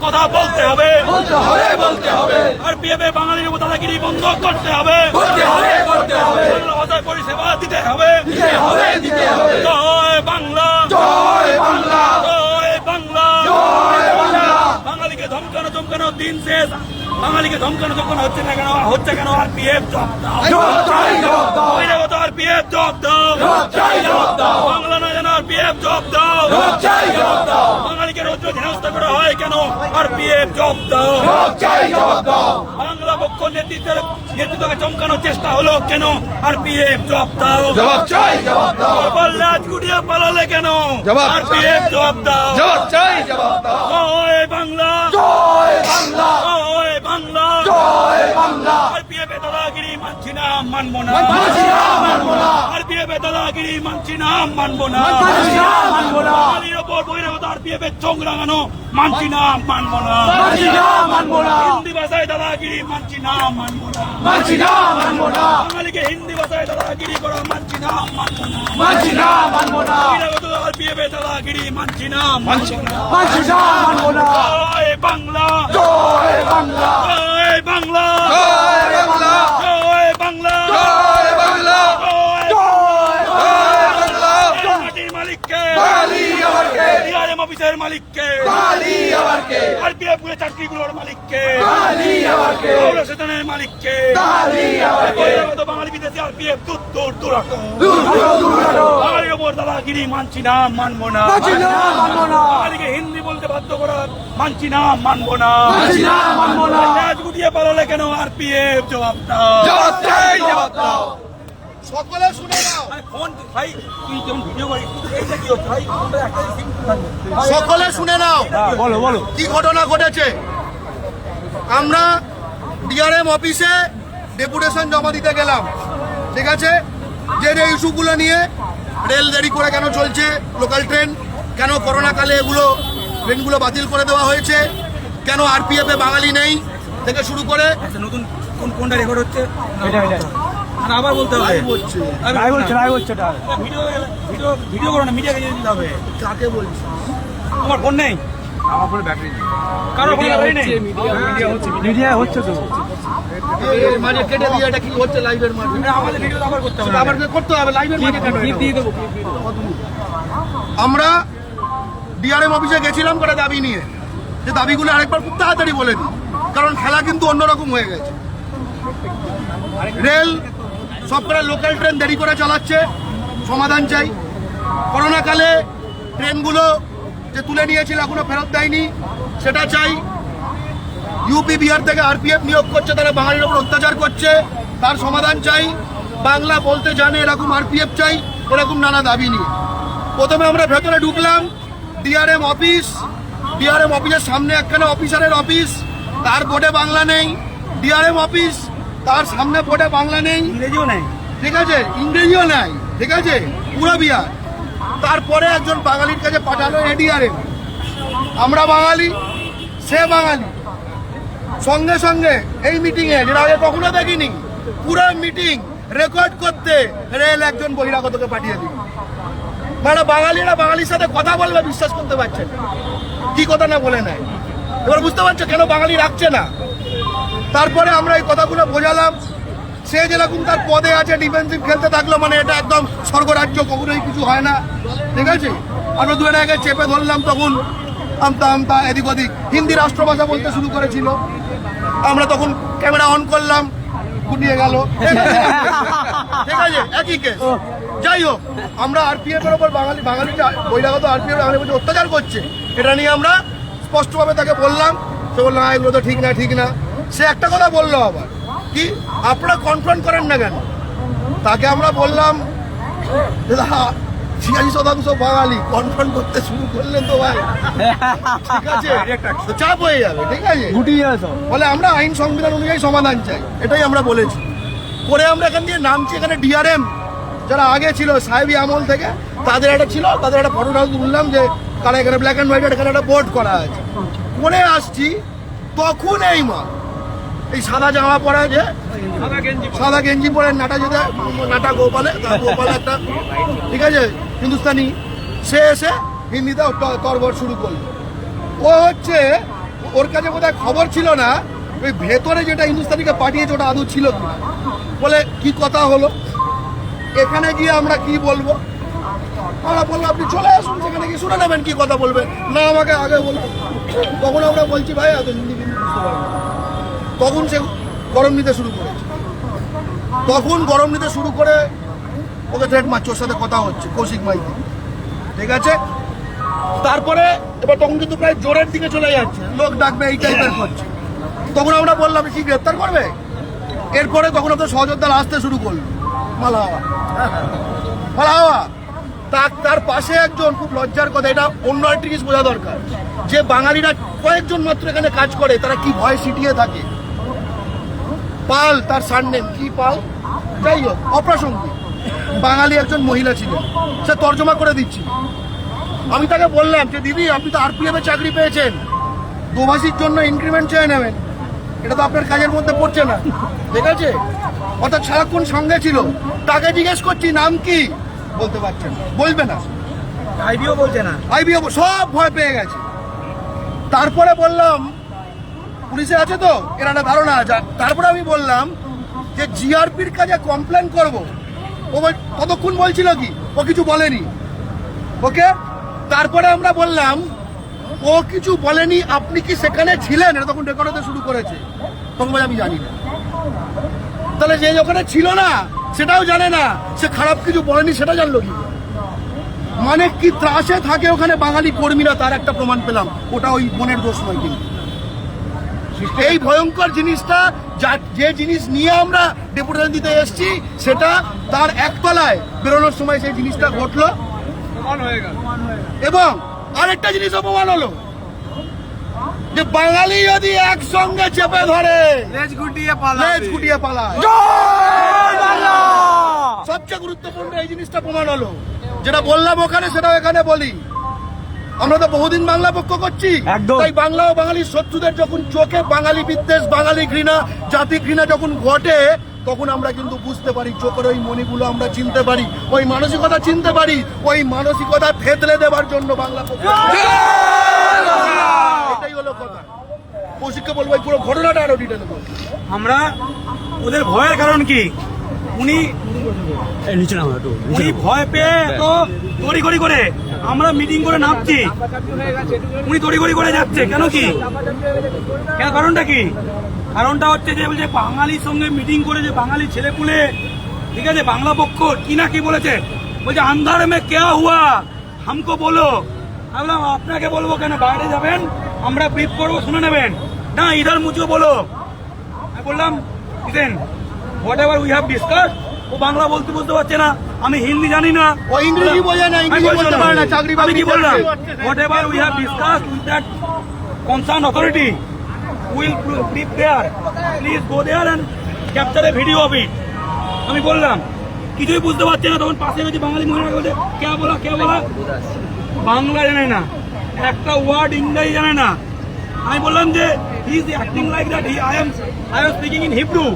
কথা বলতে হবে। বলতে হবে বলতে হবে। আর বিএমএ বাঙালির দাদাগিরি বন্ধ করতে হবে। করতে হবে করতে হবে। বাংলা ভাষায় পরিষেবা দিতে হবে। দিতে হবে দিতে হবে। জয় বাংলা। জয় বাংলা। জয় বাংলা। জয় বাংলা। বাঙালিকে ধমকানো ধমকানো দিন শেষ। বাঙালিকে ধমকানো ধমকানো হচ্ছে না কেন হচ্ছে কেন আর পিএফ জব দাও বহিরাগত আর পিএফ জব দাও বাংলা না যেন আর পিএফ জব দাও বাঙালিকে রৌদ্র হেনস্থা করা হয় কেন আর পিএফ জব দাও বাংলা পক্ষ নেতৃত্বের নেতৃত্বকে চমকানোর চেষ্টা হলো কেন আর পিএফ জব দাও বল্লাজ গুটিয়ে পালালে কেন আর পিএফ জব দাও জয় বাংলা জয় বাংলা জয় বাংলা আর পিএফ দাদাগিরি মানছি না মানবো না মানছি না মানবো না আর পিএফ দাদাগিরি মানছি না মানবো না মানছি না মানবো না বাঙালির ওপর বহিরাগত আর পিএফ এর চোখ রাঙানো মানছি না মানবো না মানছি না মানবো না হিন্দি ভাষায় দাদাগিরি মানছি না মানবো না মানছি না মানবো না বাঙালিকে হিন্দি ভাষায় দাদাগিরি করা মানছি না মানবো না মানছি না মানবো না বহিরাগত আর পিএফ দাদাগিরি মানছি না মানছি না মানছি না মানবো না জয় বাংলা জয় বাংলা জয় অফিসের মালিককে। কে আরপিএফগুলো চাকরিগুলোর মালিককে। পৌরসেতনের মালিককে। বাঙালি বিদেশি আরপিএফ দূর দূর দূর রাখো। দূর। বাঙালির ওপর দাদাগিরি মানছি না মানবো না। মানছি না মানবো না। বাঙালিকে হিন্দি বলতে বাধ্য করা মানছি না মানবো না। মানছি না মানবো না। রাজ গুটিয়ে পালালে কেন আরপিএফ জবাব দাও? জবাব চাই জবাব দাও। সকলে শুনে নাও। আরে ফোন ভাই তুই যেমন ভিডিও করি এইটা কি হচ্ছে? ভাই ফোনটা একটা সিম থাকবে সকলে শুনে নাও। বলো বলো। কি ঘটনা ঘটেছে? আমরা ডিআরএম অফিসে ডেপুটেশন জমা দিতে গেলাম। ঠিক আছে? যে যে ইস্যুগুলো নিয়ে রেল দেরি করে কেন চলছে লোকাল ট্রেন কেন করোনা কালে এগুলো ট্রেনগুলো বাতিল করে দেওয়া হয়েছে কেন আরপিএফ এ বাঙালি নেই থেকে শুরু করে আচ্ছা নতুন কোন কোনটা রেকর্ড হচ্ছে? এটা এটা। আর আবার বলতে হবে। লাইভ হচ্ছে লাইভ হচ্ছে এটা। ভিডিও ভিডিও ভিডিও করো না মিডিয়াকে দিতে হবে। কাকে বলছি? তোমার ফোন নেই? আমার ফোনে ব্যাটারি নেই। কারও ফোনে ব্যাটারি নেই? মিডিয়া হচ্ছে মিডিয়া। হচ্ছে তো। মাঝে কেটে দিয়ে এটা কি হচ্ছে লাইভের মাঝে? আমাদের ভিডিও আবার করতে হবে। আবার করতে হবে লাইভের মাঝে কেন এটা? দিয়ে দেবো আমরা ডিআরএম অফিসে গেছিলাম করে দাবি নিয়ে। যে দাবিগুলো আরেকবার খুব তাড়াতাড়ি বলে দিই। কারণ খেলা কিন্তু অন্যরকম হয়ে গেছে। রেল সব করে লোকাল ট্রেন দেরি করে চালাচ্ছে। সমাধান চাই। করোনাকালে ট্রেনগুলো যে তুলে নিয়েছিল এখনও ফেরত দেয়নি, সেটা চাই। ইউপি বিহার থেকে আরপিএফ নিয়োগ করছে, তারা বাঙালির ওপর অত্যাচার করছে, তার সমাধান চাই। বাংলা বলতে জানে, এরকম আরপিএফ চাই, এরকম নানা দাবি নিয়ে। প্রথমে আমরা ভেতরে ঢুকলাম ডিআরএম অফিস ডিআরএম অফিসের সামনে একখানে অফিসারের অফিস তার বোর্ডে বাংলা নেই। ডিআরএম অফিস তার সামনে বোর্ডে বাংলা নেই। ইংরেজিও নেই। ঠিক আছে? ইংরেজিও নাই। ঠিক আছে? পুরো বিহার। তারপরে একজন বাঙালির কাছে পাঠালো এডিআরএম আমরা বাঙালি সে বাঙালি। সঙ্গে সঙ্গে এই মিটিং এ যেটা আগে কখনো দেখিনি পুরো মিটিং রেকর্ড করতে রেল একজন বহিরাগতকে পাঠিয়ে দিল। মানে বাঙালিরা বাঙালির সাথে কথা বলবে বিশ্বাস করতে পারছে কি কথা না বলে নেয়? এবার বুঝতে পারছ কেন বাঙালি রাখছে না? তারপরে আমরা এই কথাগুলো বোঝালাম। সে যেরকম তার পদে আছে ডিফেন্সিভ খেলতে থাকল মানে এটা একদম স্বর্গরাজ্য কখনোই কিছু হয় না। ঠিক আছে? আমরা দু আগে চেপে ধরলাম তখন আমতা আমতা এদিক ওদিক। হিন্দি রাষ্ট্রভাষা বলতে শুরু করেছিল। আমরা তখন ক্যামেরা অন করলাম গুটিয়ে গেল। ঠিক আছে? একই যাই হোক আমরা আরপিএফ এর ওপর বাঙালি বাঙালি বহিরাগত আরপিএফ বাঙালি বলছে অত্যাচার করছে। এটা নিয়ে আমরা স্পষ্টভাবে তাকে বললাম। সে বললাম "না, এগুলো তো ঠিক না ঠিক না। সে একটা কথা বলল আবার। কি? আপনারা কনফ্রন্ট করেন না কেন? তাকে আমরা বললাম যে, "দাদা, ছিয়াশি শতাংশ বাঙালি কনফ্রন্ট করতে শুরু করলেন তো ভাই। ঠিক আছে? চাপ হয়ে যাবে ঠিক আছে? গুটিয়ে আসো বলে আমরা আইন সংবিধান অনুযায়ী সমাধান চাই এটাই আমরা বলেছি। করে আমরা এখান দিয়ে নামছি এখানে ডিআরএম। যারা আগে ছিল সাহেবি আমল থেকে তাদের একটা ছিল তাদের একটা ফটোটা তুললাম যে তারা এখানে ব্ল্যাক অ্যান্ড হোয়াইট এখানে একটা বোর্ড করা আছে। করে আসছি তখন এই মা এই সাদা জামা পরা যে সাদা গেঞ্জি পরে। নাটা যেতে নাটা গোপালে গোপালে একটা। ঠিক আছে? হিন্দুস্তানি। সে এসে হিন্দিতে তরবর শুরু করল। ও হচ্ছে ওর কাছে বোধহয় খবর ছিল না ওই ভেতরে যেটা হিন্দুস্তানিকে পাঠিয়েছে ওটা আদৌ ছিল কি বলে কি কথা হলো? এখানে গিয়ে আমরা কি বলব? আমরা বললাম আপনি চলে আসুন সেখানে গিয়ে শুনে নেবেন কি কথা বলবেন না আমাকে আগে বলুন। তখন আমরা বলছি ভাই এত হিন্দি বুঝতে পারব। তখন সে গরম নিতে শুরু করেছে। তখন গরম নিতে শুরু করে ওকে থ্রেট মারছে, ওর সাথে কথা হচ্ছে, কৌশিক মাইতি। ঠিক আছে? তারপরে এবার তখন কিন্তু প্রায় জোরের দিকে চলে যাচ্ছে, লোক ডাকবে, এই টাইপের করছে। তখন আমরা বললাম, কি গ্রেপ্তার করবে? এরপরে তখন আমাদের সহযোদ্ধারা আসতে শুরু করল মালা হাওয়া মালা হাওয়া তার তার পাশে একজন খুব লজ্জার কথা, এটা অন্য একটা জিনিস বোঝা দরকার। যে বাঙালিরা কয়েকজন মাত্র এখানে কাজ করে, তারা কি ভয় সিটিয়ে থাকে? পাল তার সারনেম কি পাল? যাই হোক অপ্রাসঙ্গিক। বাঙালি একজন মহিলা ছিলেন। সে তর্জমা করে দিচ্ছি আমি তাকে বললাম যে দিদি আপনি তো আরপিএফ এ চাকরি পেয়েছেন। দোভাষীর জন্য ইনক্রিমেন্ট চেয়ে নেবেন। এটা তো আপনার কাজের মধ্যে পড়ছে না। ঠিক আছে? অর্থাৎ সারাক্ষণ সঙ্গে ছিল। তাকে জিজ্ঞেস করছি নাম কি? বলতে পারছেন না। বলবে না। আইডিও বলছে না। আইবিএফ সব ভয় পেয়ে গেছে। তারপরে বললাম পুলিশে আছে তো? এর একটা ধারণা আছে তারপরে আমি বললাম যে জিআরপির কাছে কমপ্লেন করব। ও ততক্ষণ বলছিল কি? ও কিছু বলেনি। ওকে? তারপরে আমরা বললাম, ও কিছু বলেনি, আপনি কি সেখানে ছিলেন? এটা তখন রেকর্ড হতে শুরু করেছে। তখন আমি জানি না। তাহলে যে ওখানে ছিল না, সেটাও জানে না। সে খারাপ কিছু বলেনি, সেটা জানলো কি মানে কি ত্রাসে থাকে ওখানে বাঙালি কর্মীরা, তার একটা প্রমাণ পেলাম। ওটা ওই বোনের দোষ নয় কিন্তু। এই ভয়ঙ্কর জিনিসটা যা- যে জিনিস নিয়ে আমরা ডেপুটেশন দিতে এসেছি সেটা তার একতলায় বেরোনোর সময় সেই জিনিসটা ঘটলো। হয়ে গেল এবং আরেকটা জিনিস অপমান হলো যে বাঙালি যদি একসঙ্গে চেপে ধরে লেজ গুটিয়ে পালা লেজ গুটিয়ে পালায়। সবচেয়ে গুরুত্বপূর্ণ এই জিনিসটা প্রমাণ হলো। যেটা বললাম ওখানে সেটা এখানে বলি। আমরা তো বহুদিন বাংলা পক্ষ করছি। তাই বাংলা ও বাঙালির শত্রুদের যখন চোখে বাঙালি বিদ্বেষ বাঙালি ঘৃণা জাতি ঘৃণা যখন ঘটে তখন আমরা কিন্তু বুঝতে পারি চোখের ওই মণিগুলো আমরা চিনতে পারি ওই মানসিকতা চিনতে পারি ওই মানসিকতা থেতলে দেওয়ার জন্য বাংলা পক্ষ এটাই হলো কথা। কৌশিককে বলব এই পুরো ঘটনাটা আরও ডিটেলে আমরা ওদের ভয়ের কারণ কি? উনি উনি ভয় পেয়ে তো তড়িঘড়ি করে আমরা মিটিং করে নামছি। উনি তড়িঘড়ি করে যাচ্ছে কেন কি? কেন কারণটা কি? কারণটা হচ্ছে যে বলছে বাঙালির সঙ্গে মিটিং করে যে বাঙালি ছেলেপুলে ঠিক আছে বাংলা পক্ষ কি না কি বলেছে? বলছে আন্ধার মে কে হুয়া? হামকো বলো। আমি বললাম আপনাকে বলব কেন বাইরে যাবেন? আমরা ব্রিফ করব শুনে নেবেন। না ইধার মুঝে বলো। আমি বললাম দিতেন whatever we have discuss ও বাংলা বলতে বলতে পারছে না। আমি হিন্দি জানি না। ও ইংরেজি বোঝে না, ইংরেজি বলতে পারে না, চাকরি আমি কি বললাম? Whatever we have discuss with that concern authority will brief there please go there and capture a video of it আমি বললাম কিছুই বুঝতে পারছে না। তখন পাশে গেছে বাঙালি মহিলা বলছে কে বলা কে বলা? বাংলা জানে না। একটা ওয়ার্ড ইংরেজি জানে না। আমি বললাম যে he is acting like that he I am I am speaking in Hebrew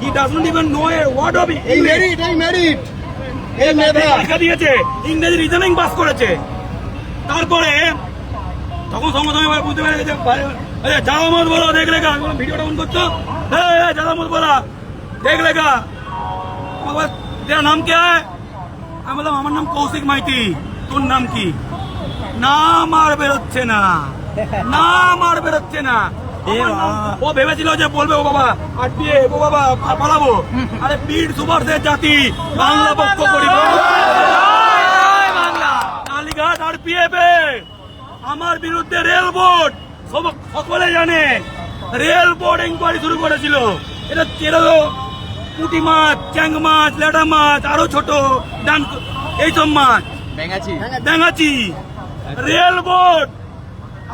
he doesn't even know a word of এই মেরিট এই মেরিট এই মেধা পরীক্ষা দিয়েছে ইংরেজি রিজনিং পাস করেছে। তারপরে তখন সঙ্গে সঙ্গে বুঝতে পেরে গেছে মত বলো দেখ লেখা ভিডিওটা অন করছ? হ্যাঁ মত বলা দেখ লেখা। আমার তেরা নাম কে? আমি বললাম আমার নাম কৌশিক মাইতি। তোর নাম কি? নাম আর বেরোচ্ছে না। নাম আর বেরোচ্ছে না। ও ভেবেছিল যে বলবে ও বাবা আটবিয়ে ও বাবা পালাবো। আরে বীর সুভাষের জাতি বাংলা পক্ষ করি কালীঘাট আর পিএফে আমার বিরুদ্ধে রেল বোর্ড। সব সকলে জানে রেল বোর্ড ইনকোয়ারি শুরু করেছিল। এটা এটা তো পুঁটি মাছ চ্যাং মাছ লেটা মাছ আরও ছোট ডান এইসব মাছ। ব্যাঙাচি রেল বোর্ড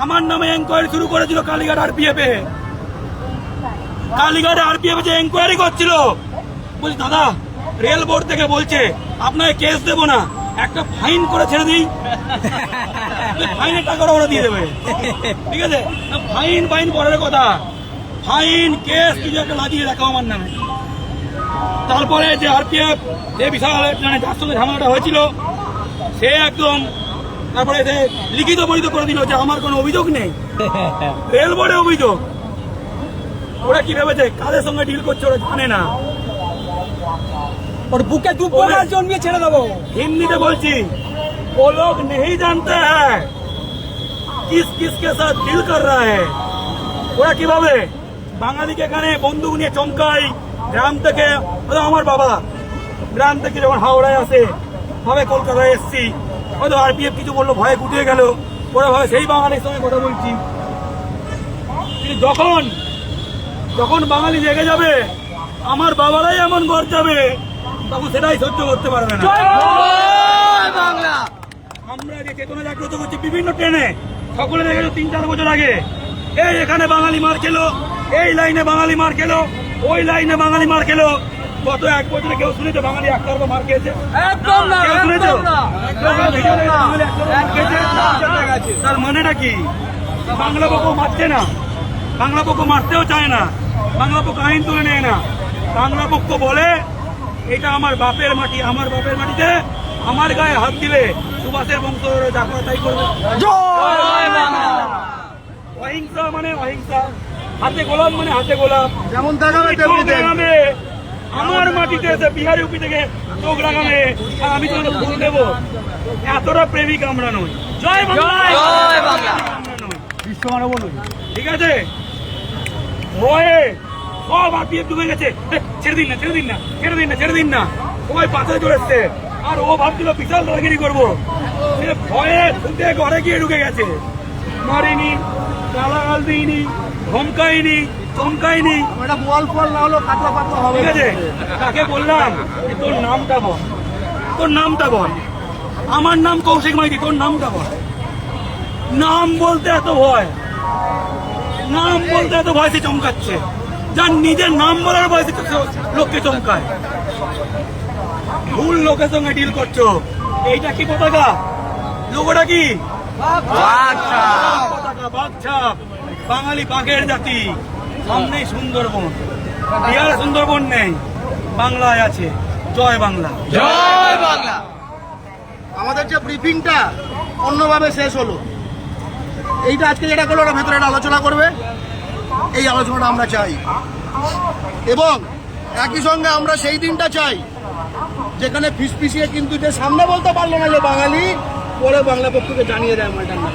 আমার নামে এনকোয়ারি শুরু করেছিল কালীঘাট আরপিএফ এ। কালীঘাট আরপিএফ যে এনকোয়ারি করছিল। বলছি, দাদা রেল বোর্ড থেকে বলছে, আপনাকে কেস দেবো না, একটা ফাইন করে ছেড়ে দিই। ফাইনের টাকাটা ওরা দিয়ে দেবে। ঠিক আছে? ফাইন ফাইন পরের কথা। ফাইন কেস কিছু একটা লাগিয়ে রাখো আমার নামে। তারপরে যে আরপিএফ যে বিশাল মানে যার সঙ্গে ঝামেলাটা হয়েছিল, সে একদম তারপরে সে লিখিত পরিত করে দিল যে আমার কোনো অভিযোগ নেই রেল বোর্ডে অভিযোগ ওরা কি ভেবেছে কাদের সঙ্গে ডিল করছে ওরা জানে না ওর বুকে দু প্রকার জন্মিয়ে ছেড়ে দেবো हिंदी में बोलती वो लोग नहीं जानते हैं किस किस के साथ डील कर रहा है ওরা কিভাবে বাঙালিকে এখানে বন্দুক নিয়ে চমকাই গ্রাম থেকে হয়তো আমার বাবা গ্রাম থেকে যখন হাওড়ায় আসে ভাবে কলকাতায় এসছি হয়তো আরপিএফ কিছু বলল ভয়ে গুটিয়ে গেল। ওরা ভাবে সেই বাঙালির সঙ্গে কথা বলছি। কিন্তু যখন যখন বাঙালি জেগে যাবে আমার বাবারাই এমন ঘর যাবে তখন সেটাই সহ্য করতে পারবে না। আমরা যে চেতনা জাগ্রত করছি বিভিন্ন ট্রেনে। সকলে দেখে তিন চার বছর আগে। এই এখানে বাঙালি মার খেলো এই লাইনে বাঙালি মার খেলো ওই লাইনে বাঙালি মার খেলো। গত এক বছরে কেউ শুনেছে বাঙালি একটার মার খেয়েছে? একদম না কেউ শুনেছো? মার খেয়েছে? তার মানেটা কি? বাংলা পক্ষ মারছে না। বাংলা পক্ষ মারতেও চায় না। বাংলা পক্ষ আইন তুলে নেয় না। বাংলা পক্ষ বলে এটা আমার বাপের মাটি আমার বাপের মাটিতে আমার গায়ে হাত দিলে সুভাষের বংশ যাত্রা তাই করবে। জয় বাংলা। অহিংসা মানে অহিংসা। হাতে গোলাম মানে হাতে গোলাম। যেমন দেখাবে। আমার মাটিতে এসে বিহারি উপি থেকে চোখ আর আমি তোমাকে ভুল দেবো। এতটা প্রেমিক আমরা নই। জয় বাংলা! নই। ঠিক আছে? ভয়ে সব ডুবে গেছে। ছেড়ে দিন না ছেড়ে দিন না ছেড়ে দিন না ছেড়ে দিন না। সবাই চলে এসছে। আর ও ভাবছিল বিশাল দাদাগিরি করব। সে ভয়ে ছুটে ঘরে গিয়ে ঢুকে গেছে। মারিনি গালাগাল দিইনি ধমকাইনি চমকাইনি এটা বল ফল না হলো হবে। ঠিক আছে তাকে বললাম যে তোর নামটা বল। তোর নামটা বল। আমার নাম কৌশিক মাইতি তোর নামটা বল। নাম বলতে এত ভয়। নাম বলতে এত ভয় সে চমকাচ্ছে। যার নিজের নাম বলার ভয় সে লোককে চমকায়। ভুল লোকের সঙ্গে ডিল করছ। এইটা কি পতাকা? লোকটা কি? পতাকা বাঘছাপ বাঙালি বাঘের জাতি। সামনেই সুন্দরবন। বিহারে সুন্দরবন নেই বাংলায় আছে। জয় বাংলা। জয় বাংলা। আমাদের যে ব্রিফিংটা অন্যভাবে শেষ হলো। এইটা আজকে যেটা করল ওরা ভেতরে একটা আলোচনা করবে। এই আলোচনাটা আমরা চাই। এবং একই সঙ্গে আমরা সেই দিনটা চাই যেখানে ফিসফিসিয়ে কিন্তু যে সামনে বলতে পারল না যে বাঙালি পরে বাংলা পক্ষকে জানিয়ে দেয় মালটার নাম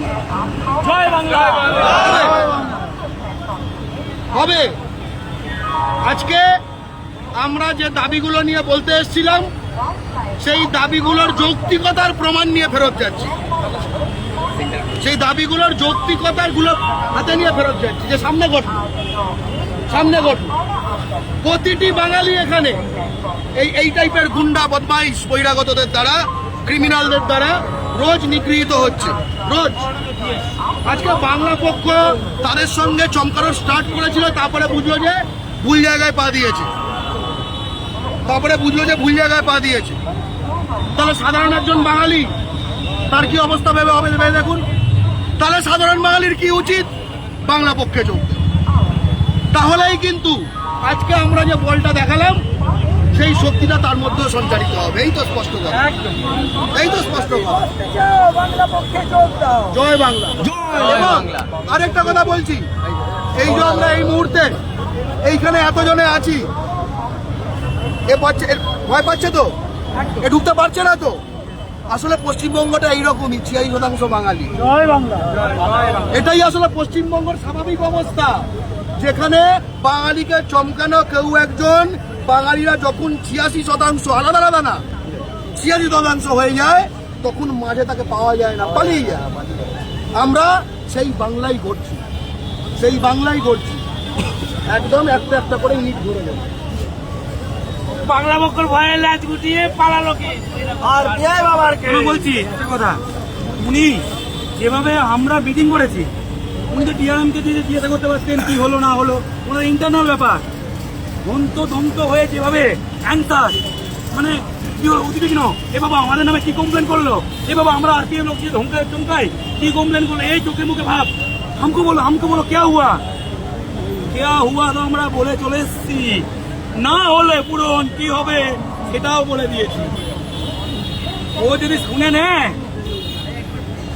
জয় বাংলা। হবে। আজকে আমরা যে দাবিগুলো নিয়ে বলতে এসেছিলাম, সেই দাবিগুলোর যৌক্তিকতার প্রমাণ নিয়ে ফেরত যাচ্ছি। সেই দাবিগুলোর যৌক্তিকতারগুলো হাতে নিয়ে ফেরত যাচ্ছি। যে সামনে ঘটল সামনে ঘটল প্রতিটি বাঙালি এখানে এই এই টাইপের গুন্ডা, বদমাইশ, বহিরাগতদের দ্বারা ক্রিমিনালদের দ্বারা রোজ নিগৃহীত হচ্ছে। রোজ। আজকে বাংলা পক্ষ তাদের সঙ্গে চমকানো স্টার্ট করেছিল, তারপরে বুঝলো যে ভুল জায়গায় পা দিয়েছে। তারপরে বুঝলো যে ভুল জায়গায় পা দিয়েছে। তাহলে সাধারণ একজন বাঙালি, তার কি অবস্থা ভেবে হবে ভেবে দেখুন। তাহলে সাধারণ বাঙালির কি উচিত? বাংলা পক্ষে চলতে। তাহলেই কিন্তু আজকে আমরা যে বলটা দেখালাম সেই শক্তিটা তার মধ্যেও সঞ্চারিত হবে। এই তো স্পষ্ট কথা। এই তো স্পষ্ট কথা। বাংলা পক্ষে যোগ দাও। জয় বাংলা। এবং আরেকটা কথা বলছি এই যে আমরা এই মুহূর্তে এইখানে এতজনে আছি এ পাচ্ছে এ ভয় পাচ্ছে তো? এ ঢুকতে পারছে না তো? আসলে পশ্চিমবঙ্গটা এইরকমই ছিয়াই শতাংশ বাঙালি। জয় বাংলা। এটাই আসলে পশ্চিমবঙ্গের স্বাভাবিক অবস্থা। যেখানে বাঙালিকে চমকানো কেউ একজন বাঙালিরা যখন ছিয়াশি শতাংশ আলাদা আলাদা না ছিয়াশি শতাংশ হয়ে যায় তখন মাঝে তাকে পাওয়া যায় না পালিয়ে যায়। আমরা সেই বাংলাই করছি সেই বাংলাই করছি একদম একটা একটা করে ইট ধরে নেব। বাংলা বক্কর ভয়ে লাজ গুটিয়ে পালালো কি? আর কে বাবার কে? কেন বলছি একটা কথা উনি যেভাবে আমরা মিটিং করেছি উনি তো ডিআরএম কে দিয়ে জিজ্ঞাসা করতে পারতেন কি হলো না হলো ওনার ইন্টারনাল ব্যাপার। দন্ত হয়ে যেভাবে অ্যান্সার মানে কি হলো উদ্বিগ্ন এ বাবা, আমাদের নামে কি কমপ্লেন করল? এ বাবা, আমরা আর কি লোক যে ধমকায় চমকায় কি কমপ্লেন করল? এই চোখে মুখে ভাব। আমকে বলো আমকে বলো, কেয়া হুয়া? কেয়া হুয়া তো আমরা বলে চলে এসছি। না হলে পূরণ কি হবে সেটাও বলে দিয়েছি। ও যদি শুনে নে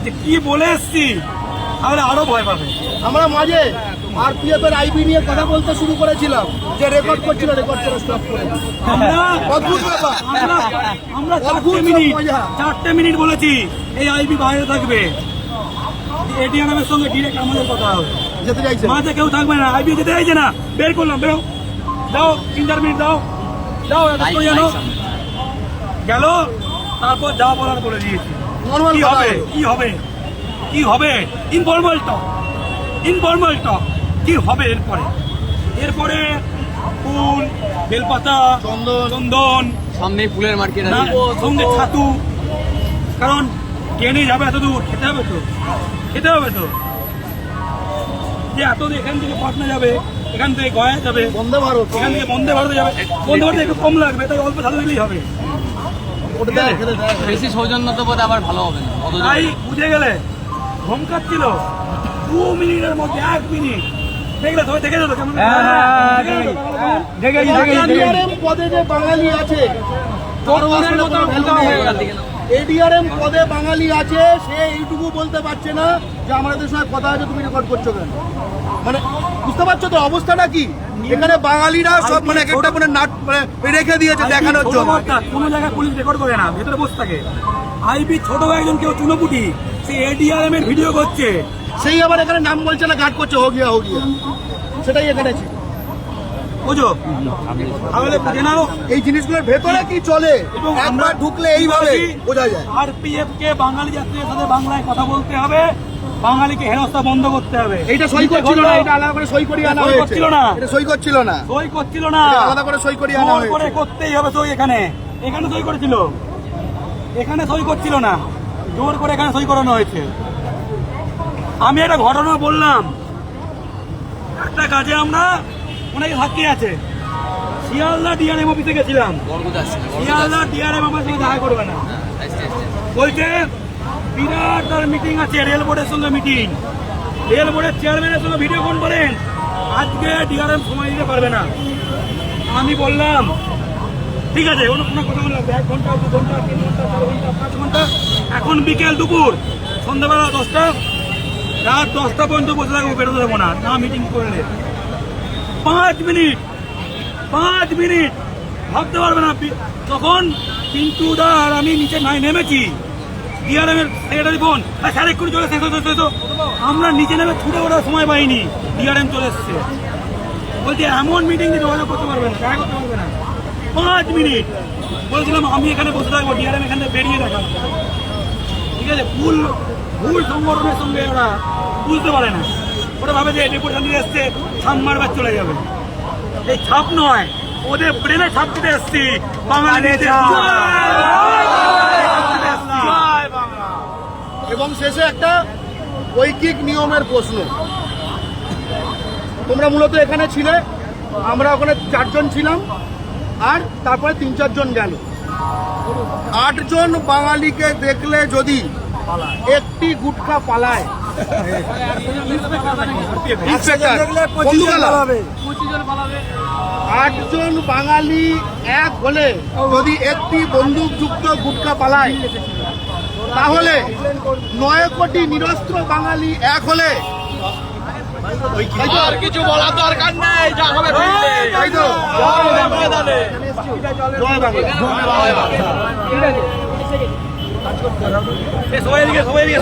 যে কি বলে এসছি, তাহলে আরও ভয় পাবে। আমরা মাঝে আরপিএফ এর আইবি নিয়ে কথা বলতে শুরু করেছিলাম যে রেকর্ড করছিল রেকর্ড করে স্টপ করে আমরা অদ্ভুত ব্যাপার। আমরা আমরা চারটে মিনিট চারটে মিনিট বলেছি এই আইবি বাইরে থাকবে। এডিএম এর সঙ্গে ডিরেক্ট আমাদের কথা হবে। যেতে চাইছে। মাঝে কেউ থাকবে না আইবি যেতে চাইছে না। বের করলাম বেরো। দাও তিন চার মিনিট দাও। দাও জানো গেল তারপর যা বলার বলে দিয়েছি। নর্মাল কি হবে? কি হবে? কি হবে? ইনফর্মাল টক ইনফর্মাল টক কি হবে এরপরে। এরপরে ফুল বেলপাতা চন্দন। চন্দন সামনে ফুলের মার্কেট না, সঙ্গে ছাতু। কারণ ট্রেনে যাবে এত দূর খেতে হবে তো। খেতে হবে তো। যে এত দূর এখান থেকে পাটনা যাবে এখান থেকে গয়া যাবে বন্দে ভারত। এখান থেকে বন্দে ভারতে যাবে। বন্দে ভারতে একটু কম লাগবে তাই অল্প ছাতু দিলেই হবে। বেশি সৌজন্যতা বোধ আবার ভালো হবে না। তাই বুঝে গেলে ধমকাচ্ছিল। দু মিনিটের মধ্যে এক মিনিট। দেখলে সবাই দেখে যেত কেমন? দেখে এডিআরএম পদে যে বাঙালি আছে তার আসলে কোনো value নেই। এডিআরএম পদে বাঙালি আছে সে এইটুকু বলতে পারছে না যে আমাদের সঙ্গে কথা আছে তুমি রেকর্ড করছ কেন? মানে বুঝতে পারছ তো অবস্থাটা কি? এখানে বাঙালিরা সব মানে একটা মানে নাট মানে রেখে দিয়েছে দেখানোর জন্য। কোন জায়গায় পুলিশ রেকর্ড করে না ভেতরে বসে থাকে। আইবি ছোট একজন কেউ চুনোপুটি সে এডিআরএম এর ভিডিও করছে। সেই আবার এখানে নাম বলছে না ঘাট করছে হোগিয়া হোগিয়া সেটাই এখানে ছিল বুঝো তাহলে বুঝে এই জিনিসগুলোর ভেতরে কি চলে? এবং আমরা ঢুকলে এইভাবে বোঝা যায়। আরপিএফ কে বাঙালি সাথে বাংলায় কথা বলতে হবে বাঙালিকে হেনস্থা বন্ধ করতে হবে। সই নিচে করছিল না এটা আলাদা করে সই আনা না। এটা সই করছিল না। সই করছিল না। আলাদা করে সই করিয়ে আনা হয়েছে। করে করতেই হবে সই এখানে। এখানে সই করেছিল। এখানে সই করছিল না। জোর করে এখানে সই করানো হয়েছে। আমি একটা ঘটনা বললাম। একটা কাজে আমরা অনেকে সাক্ষী আছে। শিয়ালদা ডিআরএম অফিসে গেছিলাম। শিয়ালদা ডিআরএম আমার সঙ্গে দেখা করবে না। যাচ্ছে, আসছে, আসছে। বলছে বিরাট তার মিটিং আছে রেল বোর্ডের সঙ্গে মিটিং রেল বোর্ডের চেয়ারম্যানের সঙ্গে ভিডিও কনফারেন্স আজকে ডিআরএম সময় দিতে পারবে না। আমি বললাম ঠিক আছে অন্য কোনো কথা বললাম। এক ঘণ্টা দু ঘণ্টা তিন ঘণ্টা চার ঘণ্টা পাঁচ ঘণ্টা। এখন বিকেল দুপুর সন্ধ্যাবেলা দশটা। রাত দশটা পর্যন্ত বসে থাকব, বেরোতে দেবো না। না মিটিং করলে। পাঁচ মিনিট। পাঁচ মিনিট। ভাবতে পারবে না তখন পিন্টু দা আমি নিচে নাই নেমেছি ডিআরএম এর সেক্রেটারি ফোন স্যার এক্ষুনি চলে শেষ হতে তো আমরা নিচে নেমে ছুটে ওঠার সময় পাইনি ডিআরএম চলে এসছে। বলছি, এমন মিটিং যে যোগাযোগ করতে পারবে না, দেখা করতে পারবে না। পাঁচ মিনিট। বলছিলাম, আমি এখানে বসে থাকব ডিআরএম এখান বেরিয়ে দেখা ঠিক আছে ভুল ভুল সংগঠনের সঙ্গে ওরা বুঝতে পারে না। ওরা ভাবে যে ডেপুটেশন দিয়ে এসছে ছাপ মারবার চলে যাবে। এই ছাপ নয় ওদের ব্রেনে ছাপ দিতে এসছি। বাঙালি এবং শেষে একটা ঐকিক নিয়মের প্রশ্ন। তোমরা মূলত এখানে ছিলে আমরা ওখানে চারজন ছিলাম আর তারপরে তিন চারজন গেল। আটজন বাঙালিকে দেখলে যদি একটি গুটখা পালায়। আটজন বাঙালি এক হলে যদি একটি বন্দুকযুক্ত গুটকা পালায় তাহলে নয় কোটি নিরস্ত্র বাঙালি এক হলে আর কিছু বলার দরকার নেই যা হবে তাই তো সবাই দিকে সবাই দিকে